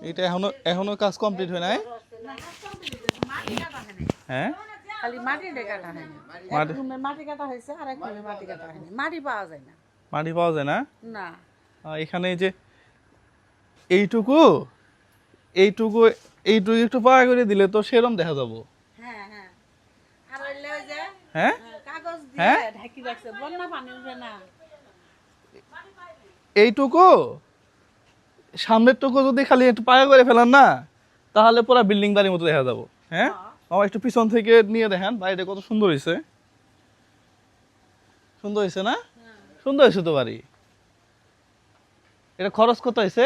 এটা এখনও এখনও কাজ কমপ্লিট হয় নাই? হ্যাঁ? খালি মাটি কাটা মাটি- মাটি কাটা হয়েছে আর এক মাটি কাটা হয়নি। মাটি পাওয়া যায় না। মাটি পাওয়া যায় না? না। এখানে এই যে এইটুকু এইটুকু এইটুকু একটু পাওয়া করে দিলে তো সেরম দেখা যাব। হ্যাঁ হ্যাঁ। আর ওই যে হ্যাঁ? কাগজ? দিয়ে ঢাকি রাখছে বন্যা পানি উঠে না। এইটুকু? সামনের টুকু যদি খালি একটু পায়া করে ফেলান না তাহলে পুরো বিল্ডিং বাড়ির মতো দেখা যাব। হ্যাঁ? আমার একটু পিছন থেকে নিয়ে দেখেন বাড়িটা কত সুন্দর হয়েছে। সুন্দর হয়েছে না? সুন্দর হয়েছে তো বাড়ি। এটা খরচ কত হয়েছে?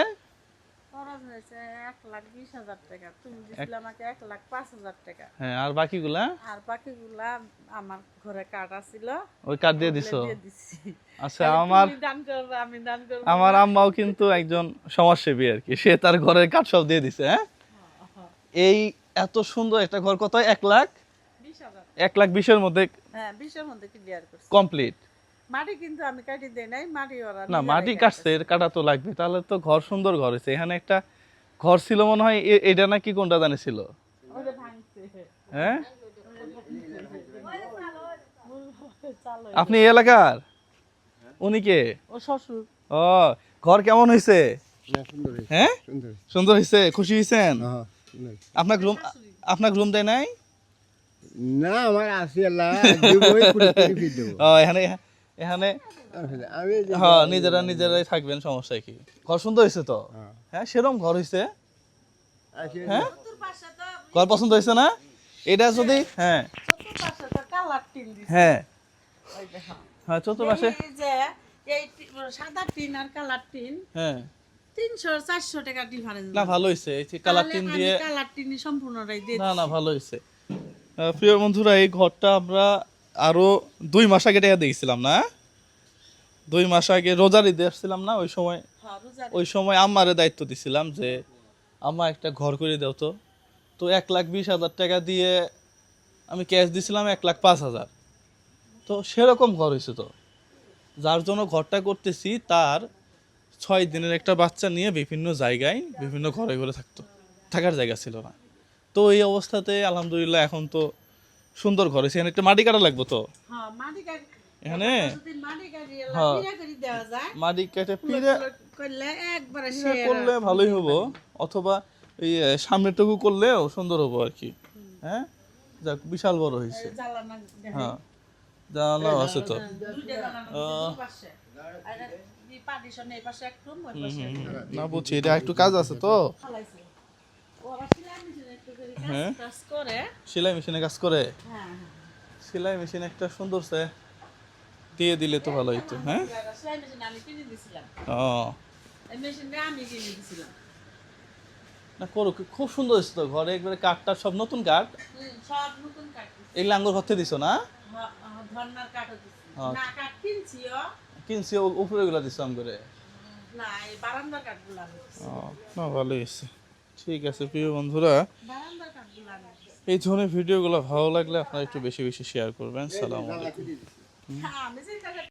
হ্যাঁ আর বাকিগুলা? আর বাকিগুলা আমার ঘরে কাঠ আছিল। ওই কার্ড দিয়ে দিছি। আচ্ছা আমার আমার আম্মাও কিন্তু একজন সমাজসেবী আর কি। সে তার ঘরের কাঠ সব দিয়ে দিছে হ্যাঁ? এই এত সুন্দর একটা ঘর কত? এক লাখ? এক লাখ বিশের মধ্যে হ্যাঁ কমপ্লিট মাটি কিন্তু আমি কাটি দেই নাই মাটি ওরা না নিজেরাই মাটি কাটছে। কাটা তো লাগবে। তাহলে তো ঘর সুন্দর ঘর হয়েছে। এখানে একটা ঘর ছিল মনে হয় এটা নাকি কোনটা জানি ছিল? হ্যাঁ? আপনি এই এলাকার? উনি কে? ও শ্বশুর। ও ঘর কেমন হয়েছে না সুন্দর হয়েছে, হ্যাঁ? সুন্দর হয়েছে। খুশি হয়েছেন হ্যাঁ, আপনার রুম আপনার রুম দেয় নাই? না আমার আসি আল্লাহ। এখানে এখানে হ্যাঁ নিজেরা নিজেরাই থাকবেন সমস্যা কি? ঘর সুন্দর হয়েছে তো? হ্যাঁ। হ্যাঁ সেরকম ঘর হয়েছে হ্যাঁ? ঘর পছন্দ হয়েছে না? এটা যদি হ্যাঁ। হ্যাঁ। হ্যাঁ চতুর্পাশে এই যে এই সাদা টিন আর কালার টিন হ্যাঁ। টাকা ডিফারেন্স না ভালো হয়েছে এই কালার টিন দিয়ে কালার টিনই সম্পূর্ণটাই দিয়ে না না ভালো প্রিয় বন্ধুরা এই ঘরটা আমরা আরও দুই মাস আগে টাকা না? দুই মাস আগে রোজার ঈদে আসছিলাম না? ওই সময় হ্যাঁ, ওই সময় আম্মারে দায়িত্ব দিছিলাম যে আম্মা একটা ঘর করে দাও তো। তো এক লাখ বিশ হাজার টাকা দিয়ে আমি ক্যাশ দিছিলাম এক লাখ পাঁচ হাজার। তো সেরকম ঘর হয়েছে তো। যার জন্য ঘরটা করতেছি তার ছয় দিনের একটা বাচ্চা নিয়ে বিভিন্ন জায়গায় বিভিন্ন ঘরে ঘরে থাকতো। থাকার জায়গা ছিল না। তো এই অবস্থাতে আলহামদুলিল্লাহ এখন তো সুন্দর ঘর হয়েছে। এখানে একটা মাটি কাটা লাগবো তো? হ্যাঁ এখানে? যদি মাটি কাটি হ্যাঁ। পিড়া মাটি কেটে করলে ভালোই হব। অথবা এই আহ, সামনেরটুকু করলেও সুন্দর হব আর কি। হ্যাঁ? যাক বিশাল বড় হয়েছে। হ্যাঁ। জানালাও আছে তো। না বুঝছি এটা একটু কাজ আছে তো। আবার সেলাই করে কাজ হ্যাঁ। সেলাই মেশিনে কাজ করে? হ্যাঁ, হ্যাঁ। সেলাই মেশিন একটা সুন্দর সে। দিয়ে দিলে তো ভালো হইতো হ্যাঁ সেলাই machine আমি কিনে দিছিলাম। ও। এই machine টা আমি কিনে দিছিলাম। না করুক খুব সুন্দর হয়েছে তো ঘরে। একবারে কাঠটা সব নতুন কাঠ? হুম, সব নতুন কাঠ। দিছি। এই লাঙ্গর ঘর থেকে দিছো না? ধর্নার কাঠও দিছি। না, কাঠ কিনছিও। কিনছি ও- উপরে গুলা করে? না, এই বারান্দার কাঠগুলো ও না হয়েছে ঠিক আছে প্রিয় বন্ধুরা বারান্দার কাঠগুলো এই ধরনের ভিডিওগুলো ভালো লাগলে আপনারা একটু বেশি বেশি শেয়ার করবেন। সালাম আলাইকুম। হ্যাঁ,